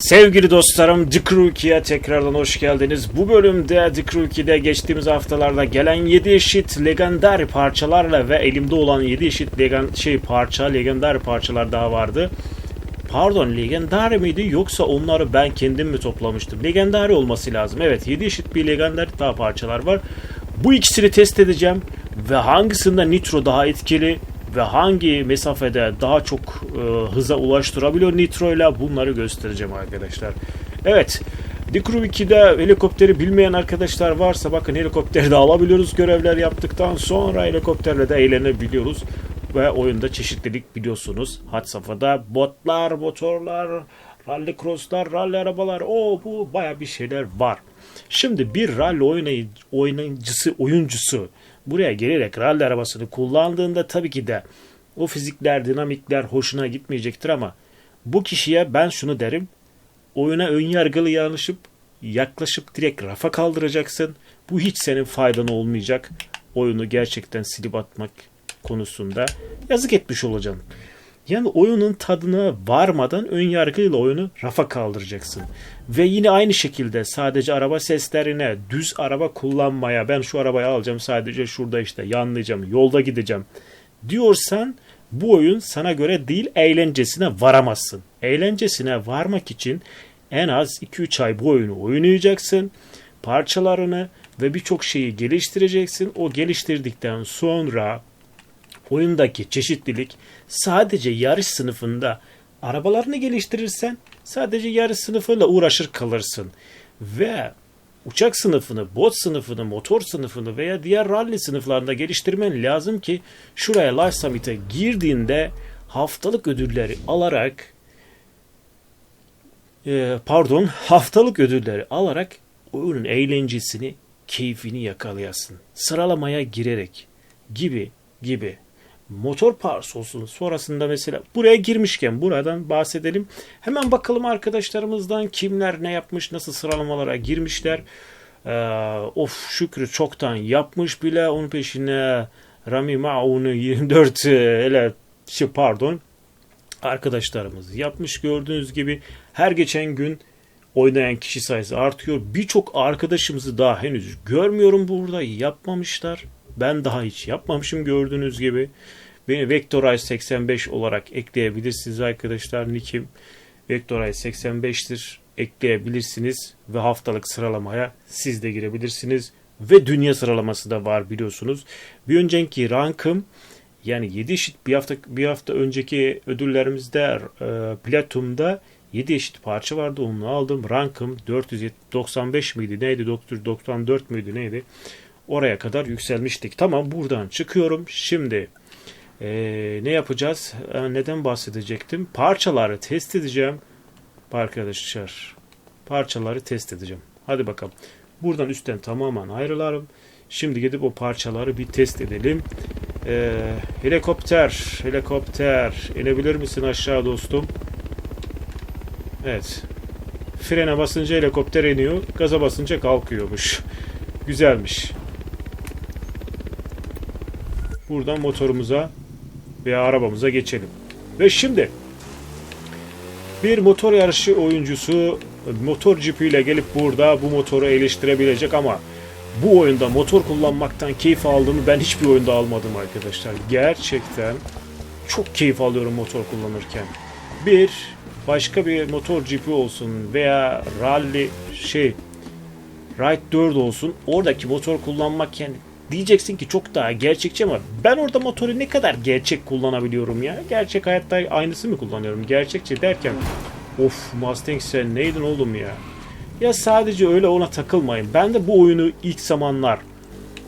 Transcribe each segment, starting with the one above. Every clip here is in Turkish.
Sevgili dostlarım The Crew 2'ye tekrardan hoş geldiniz. Bu bölümde The Crew 2'de geçtiğimiz haftalarda gelen 7 eşit legendary parçalarla ve elimde olan 7 eşit legan şey parça, legendary parçalar daha vardı. Pardon, legendary miydi yoksa onları ben kendim mi toplamıştım? Legendary olması lazım. Evet, 7 eşit bir legendary daha parçalar var. Bu ikisini test edeceğim ve hangisinde nitro daha etkili ve hangi mesafede daha çok e, hıza ulaştırabiliyor nitro ile bunları göstereceğim arkadaşlar. Evet. Crew 2'de helikopteri bilmeyen arkadaşlar varsa bakın helikopteri de alabiliyoruz görevler yaptıktan sonra helikopterle de eğlenebiliyoruz. Ve oyunda çeşitlilik biliyorsunuz. Had safhada botlar, motorlar, rally crosslar, rally arabalar o bu baya bir şeyler var. Şimdi bir rally oynay oyuncusu buraya gelerek rally arabasını kullandığında tabii ki de o fizikler, dinamikler hoşuna gitmeyecektir ama bu kişiye ben şunu derim. Oyuna ön yargılı yanlışıp yaklaşıp direkt rafa kaldıracaksın. Bu hiç senin faydan olmayacak. Oyunu gerçekten silip atmak konusunda yazık etmiş olacaksın. Yani oyunun tadına varmadan ön yargıyla oyunu rafa kaldıracaksın. Ve yine aynı şekilde sadece araba seslerine, düz araba kullanmaya, ben şu arabayı alacağım sadece şurada işte yanlayacağım, yolda gideceğim diyorsan bu oyun sana göre değil eğlencesine varamazsın. Eğlencesine varmak için en az 2-3 ay bu oyunu oynayacaksın. Parçalarını ve birçok şeyi geliştireceksin. O geliştirdikten sonra oyundaki çeşitlilik sadece yarış sınıfında arabalarını geliştirirsen sadece yarış sınıfıyla uğraşır kalırsın. Ve uçak sınıfını, bot sınıfını, motor sınıfını veya diğer rally sınıflarında geliştirmen lazım ki şuraya Live Summit'e girdiğinde haftalık ödülleri alarak e, pardon haftalık ödülleri alarak oyunun eğlencesini, keyfini yakalayasın. Sıralamaya girerek gibi gibi motor parts olsun. Sonrasında mesela buraya girmişken buradan bahsedelim. Hemen bakalım arkadaşlarımızdan kimler ne yapmış, nasıl sıralamalara girmişler. Ee, of Şükrü çoktan yapmış bile. Onun peşine Rami Maun'u 24 ele şey pardon arkadaşlarımız yapmış gördüğünüz gibi her geçen gün oynayan kişi sayısı artıyor. Birçok arkadaşımızı daha henüz görmüyorum burada yapmamışlar. Ben daha hiç yapmamışım gördüğünüz gibi. Beni Vectorize 85 olarak ekleyebilirsiniz arkadaşlar. Nickim Vectorize 85'tir. Ekleyebilirsiniz ve haftalık sıralamaya siz de girebilirsiniz. Ve dünya sıralaması da var biliyorsunuz. Bir önceki rankım yani 7 eşit bir hafta bir hafta önceki ödüllerimizde e, Platum'da 7 eşit parça vardı. Onu aldım. Rankım 495 miydi? Neydi? 494 müydü? Neydi? Oraya kadar yükselmiştik. Tamam buradan çıkıyorum. Şimdi ee, ne yapacağız? Ee, neden bahsedecektim? Parçaları test edeceğim. Arkadaşlar parçaları test edeceğim. Hadi bakalım. Buradan üstten tamamen ayrılarım. Şimdi gidip o parçaları bir test edelim. Ee, helikopter, helikopter. İnebilir misin aşağı dostum? Evet. Frene basınca helikopter iniyor. Gaza basınca kalkıyormuş. Güzelmiş. Buradan motorumuza veya arabamıza geçelim. Ve şimdi bir motor yarışı oyuncusu motor cipiyle gelip burada bu motoru eleştirebilecek ama bu oyunda motor kullanmaktan keyif aldığımı ben hiçbir oyunda almadım arkadaşlar. Gerçekten çok keyif alıyorum motor kullanırken. Bir başka bir motor cipi olsun veya rally şey Ride 4 olsun oradaki motor kullanmak yani diyeceksin ki çok daha gerçekçi ama ben orada motoru ne kadar gerçek kullanabiliyorum ya? Gerçek hayatta aynısı mı kullanıyorum? Gerçekçi derken of Mustang sen neydin oğlum ya? Ya sadece öyle ona takılmayın. Ben de bu oyunu ilk zamanlar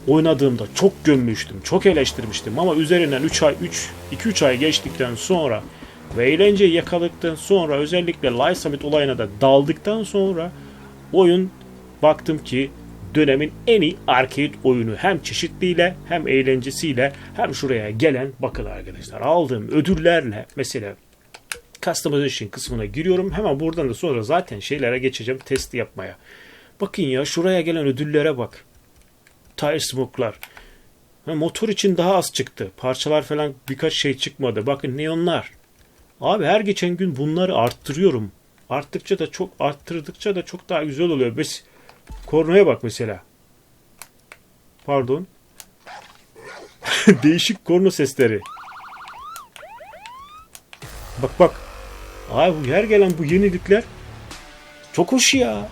oynadığımda çok gömmüştüm, çok eleştirmiştim ama üzerinden 3 ay 3 2-3 ay geçtikten sonra ve eğlenceyi yakaladıktan sonra özellikle Live Summit olayına da daldıktan sonra oyun baktım ki dönemin en iyi arcade oyunu. Hem çeşitliyle hem eğlencesiyle hem şuraya gelen bakın arkadaşlar aldığım ödüllerle mesela customization kısmına giriyorum. Hemen buradan da sonra zaten şeylere geçeceğim test yapmaya. Bakın ya şuraya gelen ödüllere bak. Tire smoke'lar. Motor için daha az çıktı. Parçalar falan birkaç şey çıkmadı. Bakın neonlar. Abi her geçen gün bunları arttırıyorum. arttıkça da çok arttırdıkça da çok daha güzel oluyor. Biz kornaya bak mesela. Pardon. Değişik korna sesleri. Bak bak. Ay bu her gelen bu yenilikler çok hoş ya.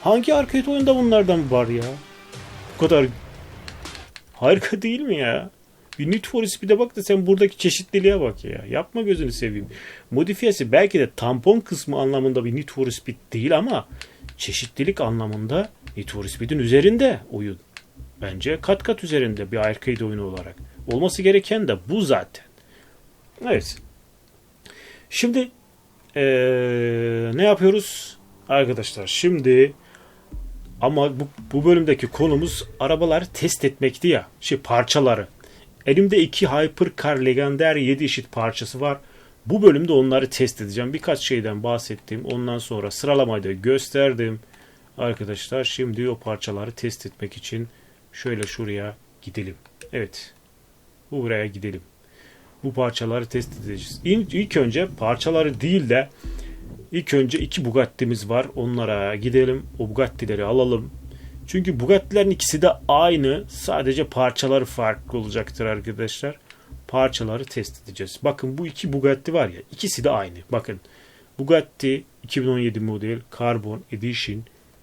Hangi arcade oyunda bunlardan var ya? Bu kadar harika değil mi ya? Bir Need for Speed'e bak da sen buradaki çeşitliliğe bak ya. Yapma gözünü seveyim. Modifiyesi belki de tampon kısmı anlamında bir Need for Speed değil ama çeşitlilik anlamında Need for Speed'in üzerinde oyun. Bence kat kat üzerinde bir arcade oyunu olarak. Olması gereken de bu zaten. Evet. Şimdi eee, ne yapıyoruz? Arkadaşlar şimdi ama bu, bu bölümdeki konumuz arabaları test etmekti ya. Şey parçaları. Elimde iki Hypercar Legendary 7 eşit parçası var. Bu bölümde onları test edeceğim. Birkaç şeyden bahsettim. Ondan sonra sıralamayı da gösterdim. Arkadaşlar şimdi o parçaları test etmek için şöyle şuraya gidelim. Evet. Bu buraya gidelim. Bu parçaları test edeceğiz. İlk, önce parçaları değil de ilk önce iki Bugatti'miz var. Onlara gidelim. O Bugatti'leri alalım. Çünkü Bugatti'lerin ikisi de aynı. Sadece parçaları farklı olacaktır arkadaşlar. Parçaları test edeceğiz. Bakın bu iki Bugatti var ya. ikisi de aynı. Bakın. Bugatti 2017 model Carbon Edition.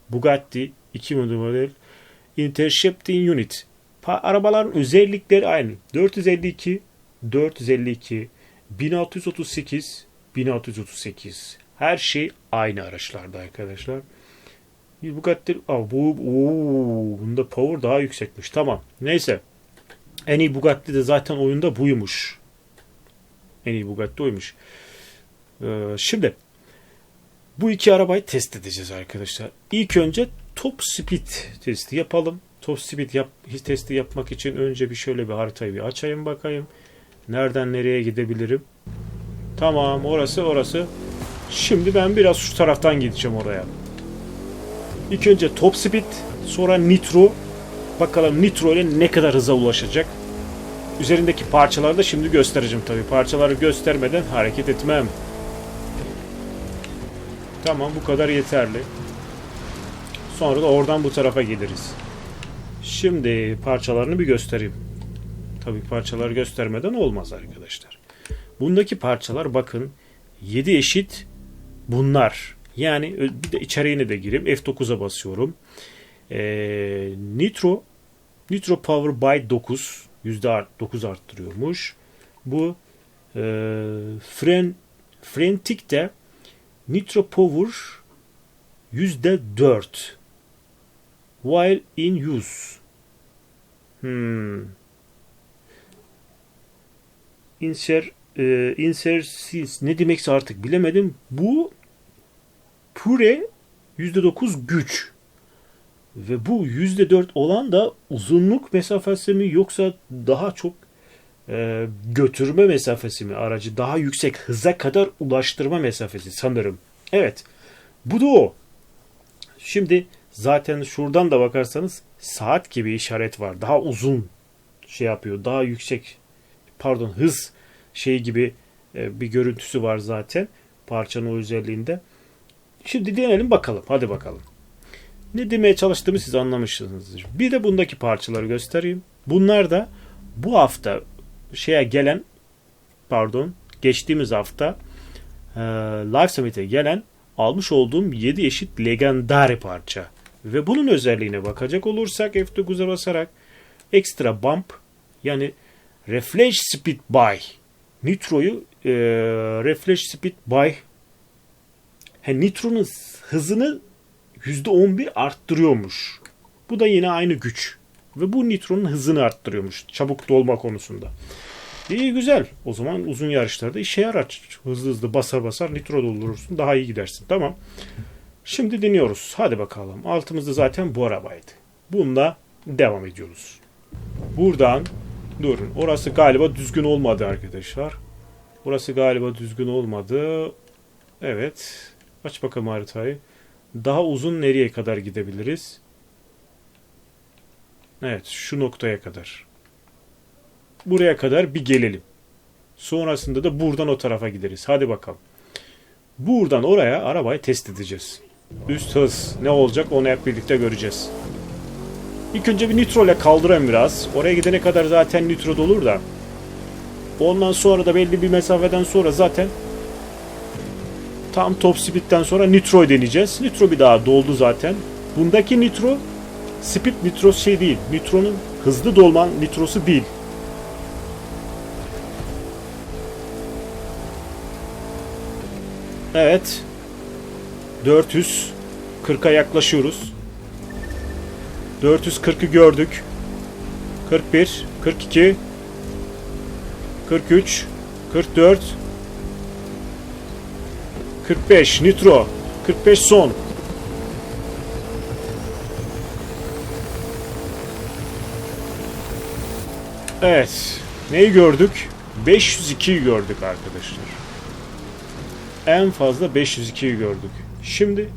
Bugatti 2017 model Intercepting Unit. Pa- arabaların özellikleri aynı. 452, 452, 1638, 1638. Her şey aynı araçlarda arkadaşlar. Bugatti Aa, bu oo, bunda power daha yüksekmiş. Tamam. Neyse. En iyi Bugatti de zaten oyunda buymuş. En iyi Bugatti oymuş. Ee, şimdi bu iki arabayı test edeceğiz arkadaşlar. İlk önce top speed testi yapalım. Top speed yap, testi yapmak için önce bir şöyle bir haritayı bir açayım bakayım. Nereden nereye gidebilirim? Tamam orası orası. Şimdi ben biraz şu taraftan gideceğim oraya. İlk önce top speed, sonra nitro. Bakalım nitro ile ne kadar hıza ulaşacak. Üzerindeki parçaları da şimdi göstereceğim tabii. Parçaları göstermeden hareket etmem. Tamam bu kadar yeterli. Sonra da oradan bu tarafa geliriz. Şimdi parçalarını bir göstereyim. Tabii parçaları göstermeden olmaz arkadaşlar. Bundaki parçalar bakın 7 eşit bunlar. Yani bir de içeriğine de gireyim. F9'a basıyorum. Ee, Nitro Nitro Power by 9 %9 arttırıyormuş. Bu e, Fren Frentic de Nitro Power %4 while in use. Hmm. Inser e, insersiz ne demekse artık bilemedim. Bu pure %9 güç. Ve bu %4 olan da uzunluk mesafesi mi yoksa daha çok e, götürme mesafesi mi aracı daha yüksek hıza kadar ulaştırma mesafesi sanırım. Evet. Bu da o. Şimdi zaten şuradan da bakarsanız saat gibi işaret var. Daha uzun şey yapıyor. Daha yüksek pardon hız şey gibi e, bir görüntüsü var zaten parçanın o özelliğinde. Şimdi deneyelim bakalım. Hadi bakalım. Ne demeye çalıştığımı siz anlamışsınızdır. Bir de bundaki parçaları göstereyim. Bunlar da bu hafta şeye gelen pardon geçtiğimiz hafta e, Live Summit'e gelen almış olduğum 7 eşit legendary parça. Ve bunun özelliğine bakacak olursak F9'a basarak extra bump yani refresh speed by Nitro'yu e, refresh speed by he, Nitro'nun hızını %11 arttırıyormuş. Bu da yine aynı güç. Ve bu Nitro'nun hızını arttırıyormuş. Çabuk dolma konusunda. İyi güzel. O zaman uzun yarışlarda işe yarar. Hızlı hızlı basar basar nitro doldurursun. Daha iyi gidersin. Tamam. Şimdi deniyoruz. Hadi bakalım. Altımızda zaten bu arabaydı. Bununla devam ediyoruz. Buradan durun. Orası galiba düzgün olmadı arkadaşlar. Burası galiba düzgün olmadı. Evet. Aç bakalım haritayı. Daha uzun nereye kadar gidebiliriz? Evet şu noktaya kadar. Buraya kadar bir gelelim. Sonrasında da buradan o tarafa gideriz. Hadi bakalım. Buradan oraya arabayı test edeceğiz. Üst hız ne olacak onu hep birlikte göreceğiz. İlk önce bir nitro ile kaldırayım biraz. Oraya gidene kadar zaten nitro dolur da. Ondan sonra da belli bir mesafeden sonra zaten tam top speed'den sonra nitro deneyeceğiz. Nitro bir daha doldu zaten. Bundaki nitro speed nitro şey değil. Nitronun hızlı dolman nitrosu değil. Evet. 440'a yaklaşıyoruz. 440'ı gördük. 41, 42, 43, 44, 45 nitro, 45 son. Evet. Neyi gördük? 502'yi gördük arkadaşlar. En fazla 502'yi gördük. Şimdi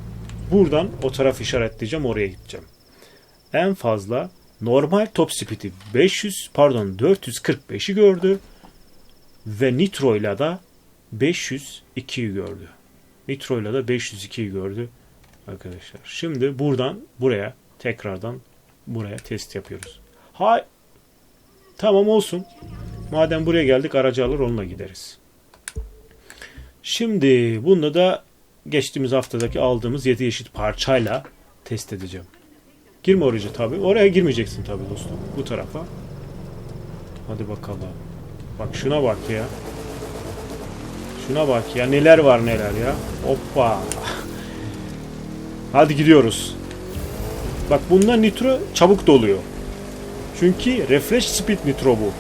buradan o taraf işaretleyeceğim oraya gideceğim. En fazla normal top speed'i 500 pardon 445'i gördü ve Nitro ile de 502'yi gördü. Nitro ile de 502'yi gördü arkadaşlar. Şimdi buradan buraya tekrardan buraya test yapıyoruz. Hay Tamam olsun. Madem buraya geldik aracı alır onunla gideriz. Şimdi bunda da geçtiğimiz haftadaki aldığımız 7 eşit parçayla test edeceğim. Girme oraya tabi. Oraya girmeyeceksin tabi dostum. Bu tarafa. Hadi bakalım. Bak şuna bak ya. Şuna bak ya. Neler var neler ya. Hoppa. Hadi gidiyoruz. Bak bunda nitro çabuk doluyor. Çünkü refresh speed nitro bu.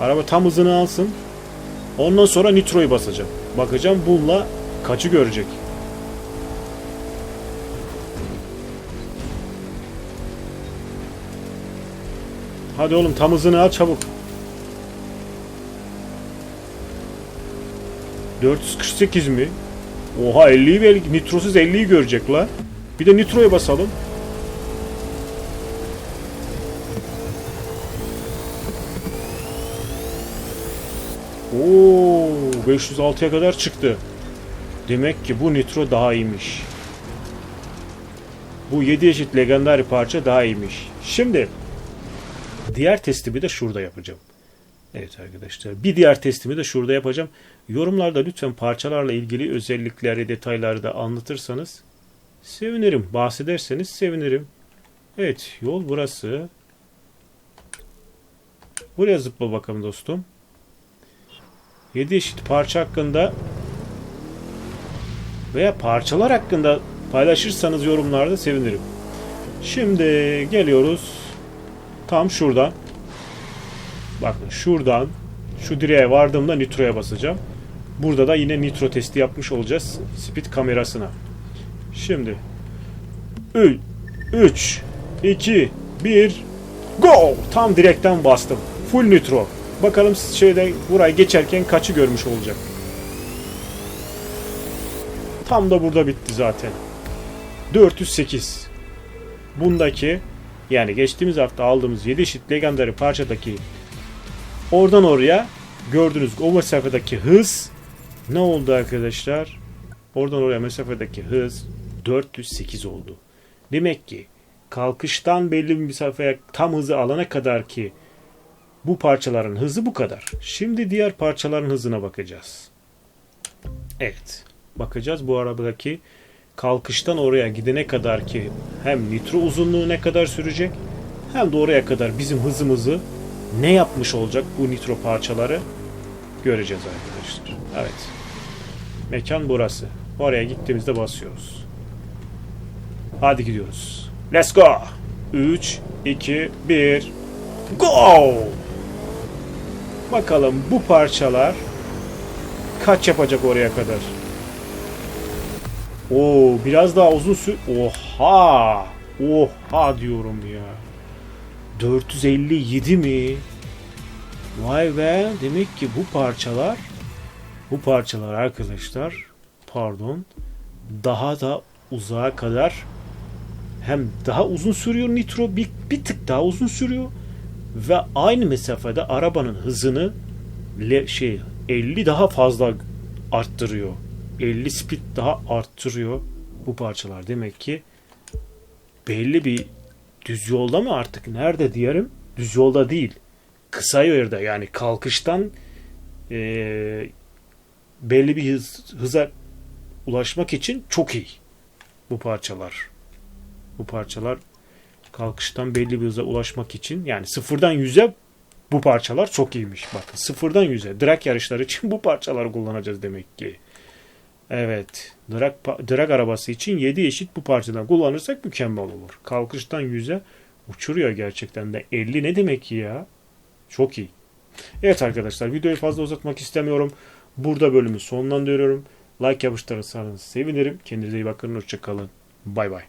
Araba tam hızını alsın. Ondan sonra nitroyu basacağım. Bakacağım bununla kaçı görecek. Hadi oğlum tam hızını al çabuk. 448 mi? Oha 50'yi belki nitrosuz 50'yi görecek la. Bir de nitroya basalım. Oo 506'ya kadar çıktı. Demek ki bu nitro daha iyiymiş. Bu 7 eşit legendary parça daha iyiymiş. Şimdi diğer testimi de şurada yapacağım. Evet arkadaşlar bir diğer testimi de şurada yapacağım. Yorumlarda lütfen parçalarla ilgili özellikleri, detayları da anlatırsanız sevinirim. Bahsederseniz sevinirim. Evet yol burası. Buraya zıpla bakalım dostum. 7 eşit parça hakkında veya parçalar hakkında paylaşırsanız yorumlarda sevinirim. Şimdi geliyoruz tam şuradan. Bakın şuradan şu direğe vardığımda nitroya basacağım. Burada da yine nitro testi yapmış olacağız speed kamerasına. Şimdi 3 2 1 Go! Tam direkten bastım. Full nitro. Bakalım şeyde burayı geçerken kaçı görmüş olacak. Tam da burada bitti zaten. 408. Bundaki yani geçtiğimiz hafta aldığımız 7 eşit legendary parçadaki oradan oraya gördüğünüz o mesafedeki hız ne oldu arkadaşlar? Oradan oraya mesafedeki hız 408 oldu. Demek ki kalkıştan belli bir mesafeye tam hızı alana kadar ki bu parçaların hızı bu kadar. Şimdi diğer parçaların hızına bakacağız. Evet. Bakacağız bu arabadaki kalkıştan oraya gidene kadar ki hem nitro uzunluğu ne kadar sürecek hem de oraya kadar bizim hızımızı ne yapmış olacak bu nitro parçaları göreceğiz arkadaşlar. Evet. Mekan burası. Oraya gittiğimizde basıyoruz. Hadi gidiyoruz. Let's go. 3, 2, 1, go! Bakalım bu parçalar kaç yapacak oraya kadar? Oo biraz daha uzun sü... Oha! Oha diyorum ya. 457 mi? Vay be demek ki bu parçalar bu parçalar arkadaşlar pardon daha da uzağa kadar hem daha uzun sürüyor nitro bir, bir tık daha uzun sürüyor ve aynı mesafede arabanın hızını le, şey 50 daha fazla arttırıyor. 50 speed daha arttırıyor bu parçalar. Demek ki belli bir düz yolda mı artık nerede diyelim? Düz yolda değil. Kısa yerde yani kalkıştan eee, belli bir hız, hıza ulaşmak için çok iyi bu parçalar. Bu parçalar kalkıştan belli bir hıza ulaşmak için yani sıfırdan yüze bu parçalar çok iyiymiş. Bakın sıfırdan yüze drag yarışları için bu parçaları kullanacağız demek ki. Evet. Drag, drag arabası için 7 eşit bu parçadan kullanırsak mükemmel olur. Kalkıştan yüze uçuruyor gerçekten de. 50 ne demek ki ya? Çok iyi. Evet arkadaşlar videoyu fazla uzatmak istemiyorum. Burada bölümü sonlandırıyorum. Like yapıştırırsanız sevinirim. Kendinize iyi bakın. Hoşçakalın. Bay bay.